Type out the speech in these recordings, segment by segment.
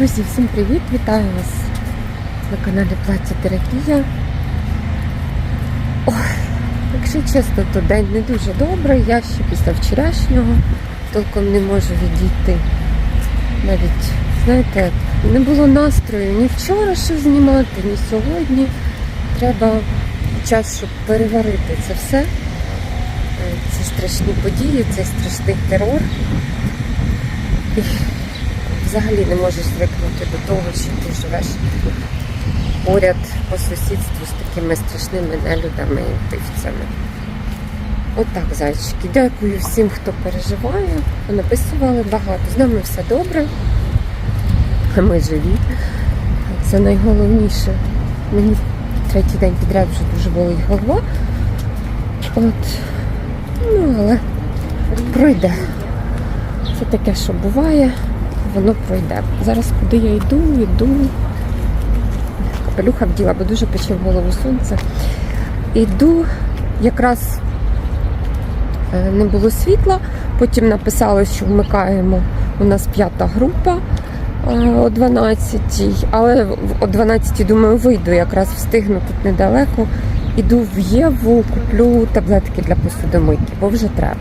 Друзі, всім привіт! Вітаю вас на каналі Плаття Терапія. Ой, якщо чесно, то день не дуже добрий. Я ще після вчорашнього толком не можу відійти. Навіть, знаєте, не було настрою ні вчора що знімати, ні сьогодні. Треба час, щоб переварити це все. Е, Ці страшні події, цей страшний терор. Взагалі не можеш звикнути до того, що ти живеш поряд по сусідству з такими страшними нелюдами і вбивцями. Отак, зайчики. Дякую всім, хто переживає. Написували багато. З нами все добре. Ми живі. Це найголовніше. Мені третій день підряд вже дуже болить голова. От. Ну, але пройде. Це таке, що буває, воно пройде. Зараз куди я йду, йду. Капелюха вділа, бо дуже пече в голову сонце. Іду, якраз е, не було світла, потім написали, що вмикаємо. У нас п'ята група е, о 12 але о 12 думаю, вийду, якраз встигну тут недалеко. Іду в Єву, куплю таблетки для посудомийки, бо вже треба.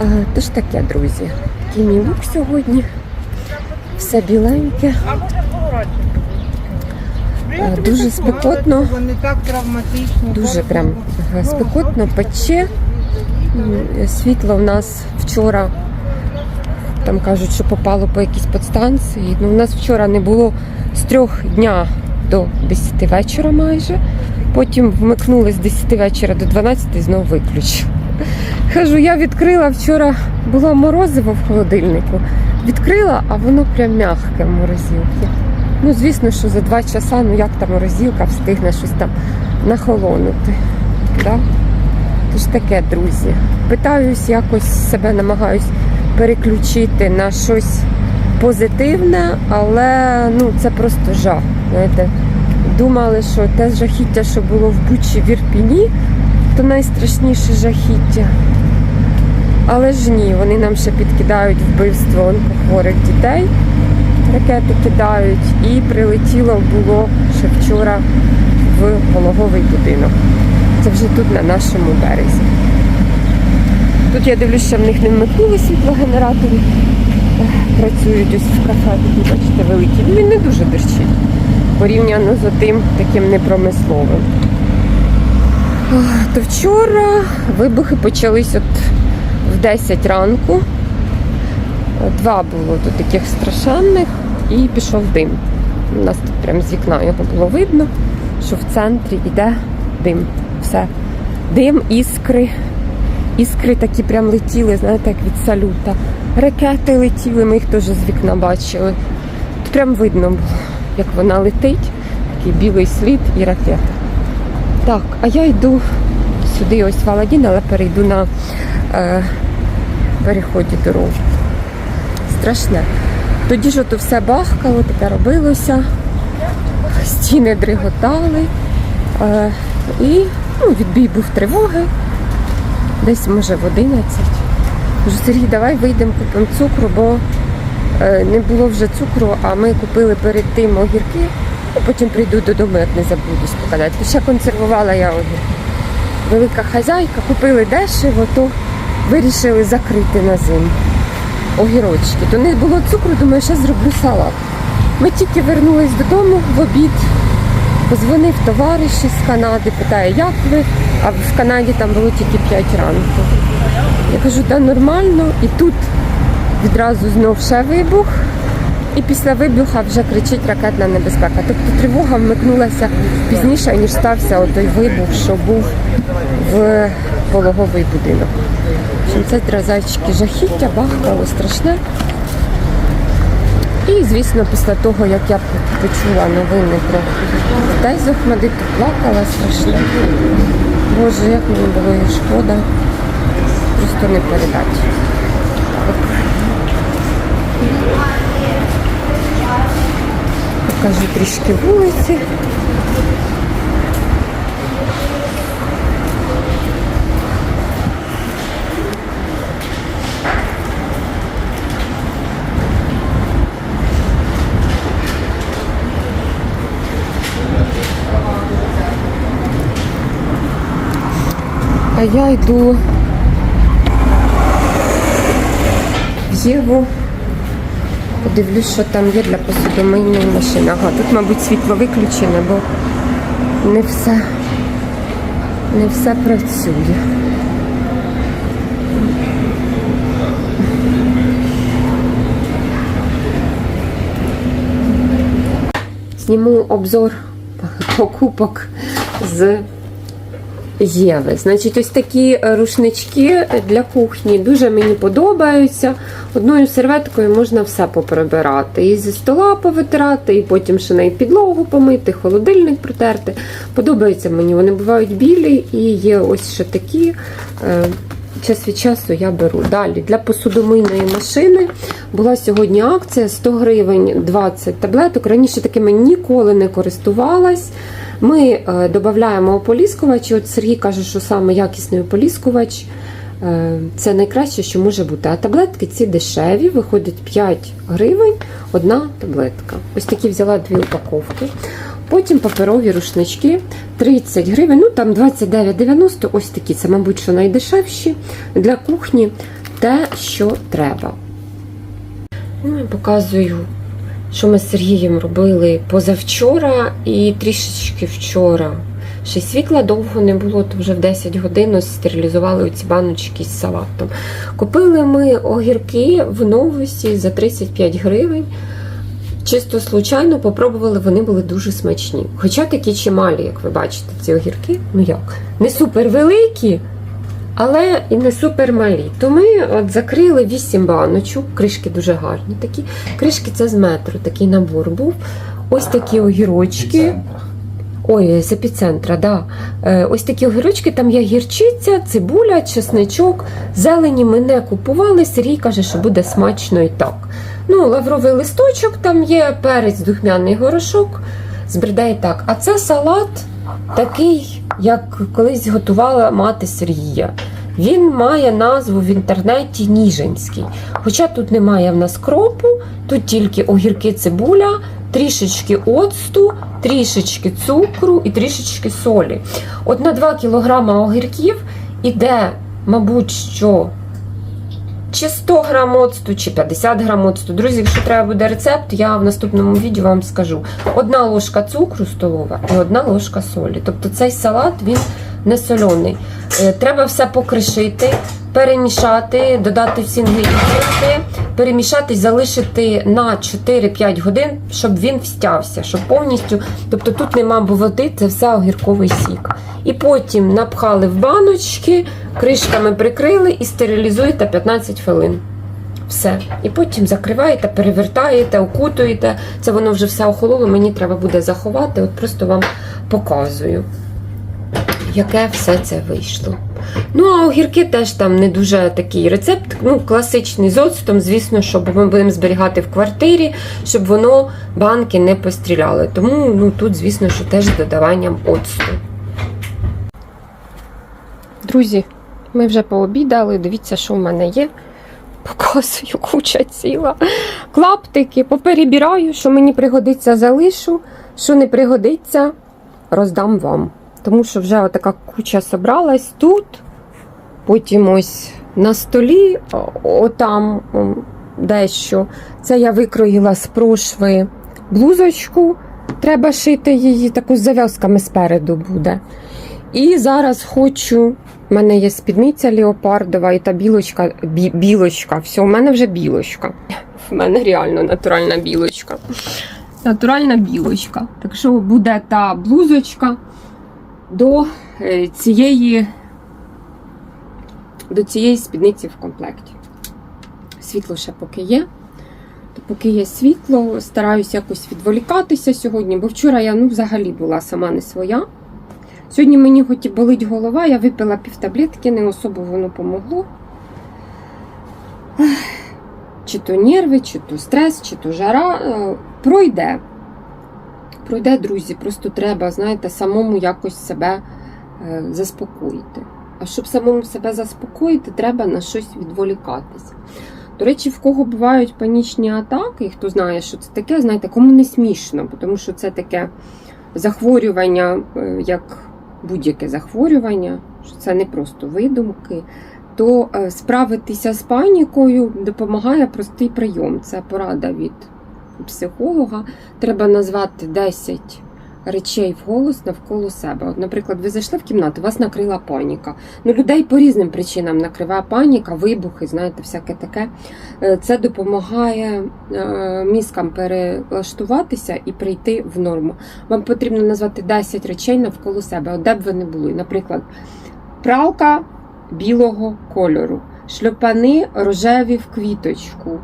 Е, Тож таке, друзі. Такий мій лук сьогодні. Все біленьке. Е, Дуже спекотно. Дуже прям е, спекотно, пече. Світло в нас вчора, там кажуть, що попало по якійсь подстанції. Ну, у нас вчора не було з трьох дня до 10 вечора майже. Потім вмикнули з 10 вечора до 12 і знову виключили. Кажу, я відкрила вчора, було морозиво в холодильнику. Відкрила, а воно прям м'яке в морозилці. Ну, звісно, що за два часа, ну як та морозилка встигне щось там нахолонути. Да? Тож таке, друзі. Питаюсь, якось себе намагаюсь переключити на щось позитивне, але ну, це просто жах. Знаєте, думали, що те жахіття, що було в Бучі в Ірпіні, то найстрашніше жахіття. Але ж ні, вони нам ще підкидають вбивство онкохворих дітей. Ракети кидають і прилетіло було ще вчора в пологовий будинок. Це вже тут на нашому березі. Тут я дивлюся, що в них не вмикнули світлогенератори. Працюють ось в кафе, такі, бачите, великі. Ну, Він не дуже дощить порівняно з тим таким непромисловим. То вчора вибухи почались от в 10 ранку. Два було тут таких страшенних і пішов дим. У нас тут прямо з вікна його було видно, що в центрі йде дим. Все. Дим, іскри. Іскри такі прям летіли, знаєте, як від салюта. Ракети летіли, ми їх теж з вікна бачили. Тут прям видно було, як вона летить, такий білий слід і ракета. Так, а я йду сюди, ось в Аладдін, але перейду на е, переході дорогу. Страшне. Тоді ж ото все бахкало, таке робилося, стіни дриготали. Е, і ну, відбій був тривоги, десь може в 11. Кажу, Сергій, давай вийдемо, купимо цукру, бо е, не було вже цукру, а ми купили перед тим огірки, і потім прийду додому, як не забудусь показати. Ще консервувала я огірки. Велика хазяйка, купили дешево, то вирішили закрити на зиму огірочки. То не було цукру, думаю, ще зроблю салат. Ми тільки вернулись додому в обід. Позвонив товариш із Канади, питає, як ви, а в Канаді там було тільки 5 ранку. Я кажу, та нормально. І тут відразу знов ще вибух. І після вибуха вже кричить ракетна небезпека. Тобто тривога вмикнулася пізніше, ніж стався той вибух, що був в пологовий будинок. Це дразайчики жахіття, бахкало страшне. І, звісно, після того, як я почула новини про дітей з Охмадиту, плакала страшно. Боже, як мені було її шкода. Просто не передати. Покажу трішки вулиці. А я йду в Єву. Подивлюсь, що там є для посудомийної машини. Ага, тут, мабуть, світло виключене, бо не все, не все працює. Зніму обзор покупок з Єви. Значить, ось такі рушнички для кухні дуже мені подобаються. Одною серветкою можна все поприбирати. І зі стола повитирати, і потім ще неї підлогу помити, холодильник протерти. Подобаються мені. Вони бувають білі і є ось ще такі. Е, Час від часу я беру. Далі для посудомийної машини була сьогодні акція 100 гривень 20 таблеток. Раніше такими ніколи не користувалась. Ми е, додаємо ополіскувач. От Сергій каже, що саме якісний ополіскувач е, це найкраще, що може бути. А таблетки ці дешеві, виходить 5 гривень одна таблетка. Ось такі взяла дві упаковки. Потім паперові рушнички 30 гривень, ну там 29,90, ось такі. Це, мабуть, що найдешевші для кухні те, що треба. Ну, і показую, що ми з Сергієм робили позавчора і трішечки вчора. Ще світла довго не було, то вже в 10 годин стерилізували оці баночки з салатом. Купили ми огірки в новості за 35 гривень. Чисто случайно попробували, вони були дуже смачні. Хоча такі чималі, як ви бачите, ці огірки, ну як, не супер великі, але і не супер малі. То ми от закрили 8 баночок, кришки дуже гарні такі. Кришки це з метру, такий набор був. Ось такі огірочки. Ой, з епіцентра, да. Е, Ось такі огірочки, там є гірчиця, цибуля, чесничок. Зелені ми не купували. Сергій каже, що буде смачно і так. Ну, лавровий листочок, там є перець, духмяний горошок. Збридає так. А це салат такий, як колись готувала мати Сергія. Він має назву в інтернеті Ніжинський. Хоча тут немає в нас кропу, тут тільки огірки, цибуля, трішечки оцту, трішечки цукру і трішечки солі. От на 2 кг огірків іде, мабуть, що чи 100 грам оцту, чи 50 грам оцту. Друзі, якщо треба буде рецепт, я в наступному відео вам скажу. Одна ложка цукру столова і одна ложка солі. Тобто цей салат він не соляний. Е, Треба все покришити, перемішати, додати всі інгредієнти, перемішати залишити на 4-5 годин, щоб він встявся, щоб повністю. Тобто тут нема води, це все огірковий сік. І потім напхали в баночки, кришками прикрили і стерилізуєте 15 хвилин. Все. І потім закриваєте, перевертаєте, окутуєте. Це воно вже все охололо, мені треба буде заховати. От просто вам показую, яке все це вийшло. Ну, а огірки теж там не дуже такий рецепт. Ну, класичний з оцтом, звісно, що ми будемо зберігати в квартирі, щоб воно банки не постріляли. Тому ну, тут, звісно, що теж з додаванням оцту. Друзі, ми вже пообідали. Дивіться, що в мене є. Показую куча ціла. Клаптики, поперебираю, що мені пригодиться, залишу, що не пригодиться, роздам вам. Тому що вже отака куча собралась тут, потім ось на столі, отам дещо. Це я викроїла з прошви блузочку. Треба шити її, таку з зав'язками спереду буде. І зараз хочу. У мене є спідниця леопардова і та білочка. Бі, білочка. Все, у мене вже білочка. В мене реально натуральна білочка. Натуральна білочка. Так що буде та блузочка до е, цієї, до цієї спідниці в комплекті. Світло ще поки є. То поки є світло, стараюся якось відволікатися сьогодні, бо вчора я ну, взагалі була сама не своя. Сьогодні мені хоч болить голова, я випила півтаблетки, не особо воно помогло. Чи то нерви, чи то стрес, чи то жара. е, Пройде. Пройде, друзі, просто треба, знаєте, самому якось себе е, заспокоїти. А щоб самому себе заспокоїти, треба на щось відволікатися. До речі, в кого бувають панічні атаки, хто знає, що це таке, знаєте, кому не смішно, тому що це таке захворювання, е, як будь-яке захворювання, що це не просто видумки, то е, справитися з панікою допомагає простий прийом. Це порада від психолога. Треба назвати 10 речей вголос навколо себе. От, наприклад, ви зайшли в кімнату, вас накрила паніка. Ну, людей по різним причинам накриває паніка, вибухи, знаєте, всяке таке. Е, Це допомагає е, мізкам перелаштуватися і прийти в норму. Вам потрібно назвати 10 речей навколо себе, от де б ви не були. Наприклад, пралка білого кольору, шльопани рожеві в квіточку,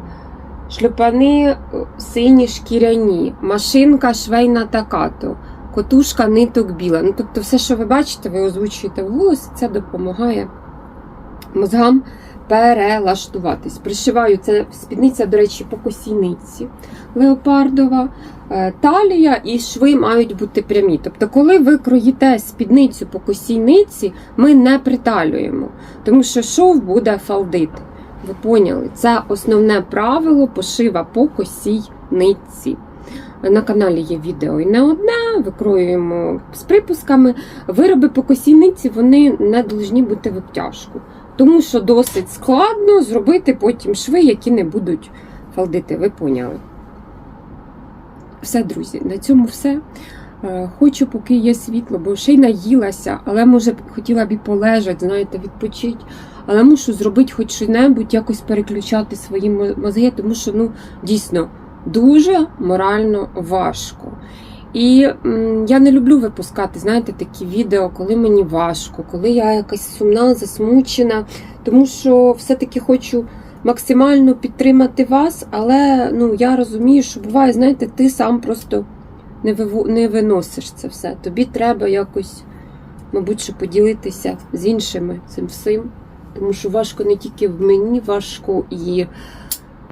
шльопани е, сині шкіряні, машинка швейна такато, котушка ниток біла. Ну, тобто, все, що ви бачите, ви озвучуєте вголос, це допомагає мозгам перелаштуватись. Пришиваю це спідниця, до речі, по косійниці леопардова. Е, Талія і шви мають бути прямі. Тобто, коли ви кроїте спідницю по косійниці, ми не приталюємо, тому що шов буде фалдити. Ви поняли? Це основне правило пошива по косійниці. На каналі є відео і не одне, викроюємо з припусками. Вироби по косійниці вони не повинні бути в обтяжку, тому що досить складно зробити потім шви, які не будуть фалдити. Ви поняли? Все, друзі, на цьому все. Е, Хочу, поки є світло, бо ще й наїлася, але може хотіла б і полежати, знаєте, відпочити. Але мушу зробити хоч що-небудь, якось переключати свої мозги, тому що ну дійсно дуже морально важко. І м, я не люблю випускати, знаєте, такі відео, коли мені важко, коли я якась сумна, засмучена, тому що все-таки хочу максимально підтримати вас, але ну, я розумію, що буває, знаєте, ти сам просто не, виво- не виносиш це все. Тобі треба якось, мабуть, що поділитися з іншими цим всім. Тому що важко не тільки в мені, важко і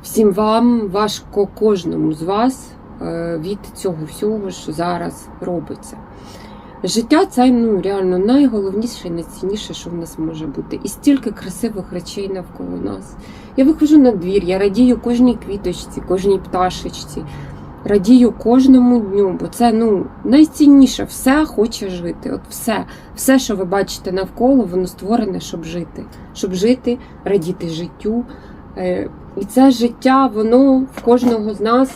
всім вам, важко кожному з вас е, від цього всього, що зараз робиться. Життя це ну, реально найголовніше і найцінніше, що в нас може бути. І стільки красивих речей навколо нас. Я виходжу на двір, я радію кожній квіточці, кожній пташечці, радію кожному дню, бо це ну, найцінніше, все хоче жити. От все, все, що ви бачите навколо, воно створене, щоб жити. Щоб жити, радіти життю. Е, І це життя, воно в кожного з нас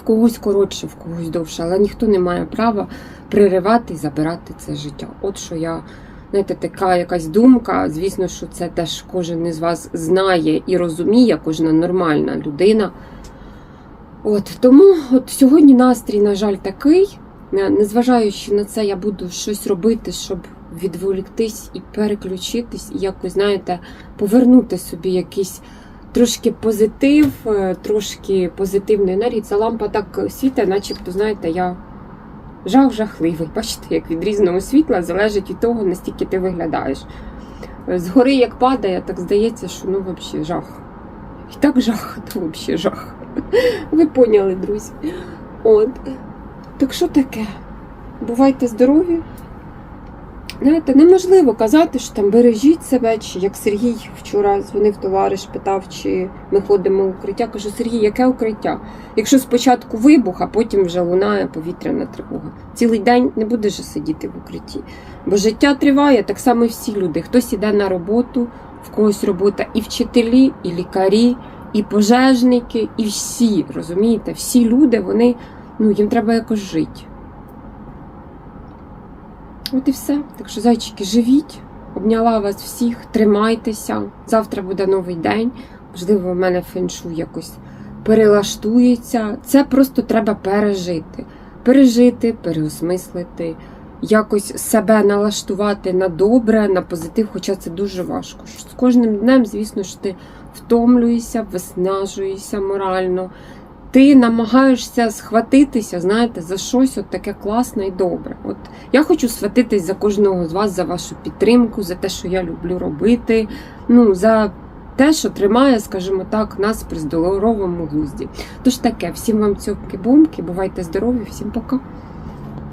в когось коротше, в когось довше, але ніхто не має права приривати і забирати це життя. От що я, знаєте, така якась думка. Звісно, що це теж кожен із вас знає і розуміє, кожна нормальна людина. От тому от сьогодні настрій, на жаль, такий. Е, Незважаючи на це, я буду щось робити, щоб відволіктись і переключитись, і якось, знаєте, повернути собі якийсь трошки позитив, е, трошки позитивної енергії. Ця лампа так світить, начебто, знаєте, я жах жахливий. Бачите, як від різного світла залежить від того, настільки ти виглядаєш. Згори як падає, так здається, що ну взагалі жах. І так жах, то взагалі жах. Ви поняли, друзі. От. Так що таке? Бувайте здорові. Знаєте, неможливо казати, що там бережіть себе, чи як Сергій вчора дзвонив товариш, питав, чи ми ходимо в укриття. Кажу, Сергій, яке укриття? Якщо спочатку вибух, а потім вже лунає повітряна тривога. Цілий день не будеш сидіти в укритті. Бо життя триває, так само і всі люди. Хтось іде на роботу, в когось робота і вчителі, і лікарі, і пожежники, і всі, розумієте, всі люди, вони, ну, їм треба якось жити. От і все. Так що, зайчики, живіть. Обняла вас всіх, тримайтеся. Завтра буде новий день. Можливо, в мене феншу якось перелаштується. Це просто треба пережити. Пережити, переосмислити, якось себе налаштувати на добре, на позитив, хоча це дуже важко. З кожним днем, звісно ж, ти втомлюєшся, виснажуєшся морально. Ти намагаєшся схватитися, знаєте, за щось от таке класне і добре. От я хочу схватитись за кожного з вас за вашу підтримку, за те, що я люблю робити. Ну, за те, що тримає, скажімо так, нас при здоровому глузді. Тож таке, всім вам цьопки бомки бувайте здорові, всім пока.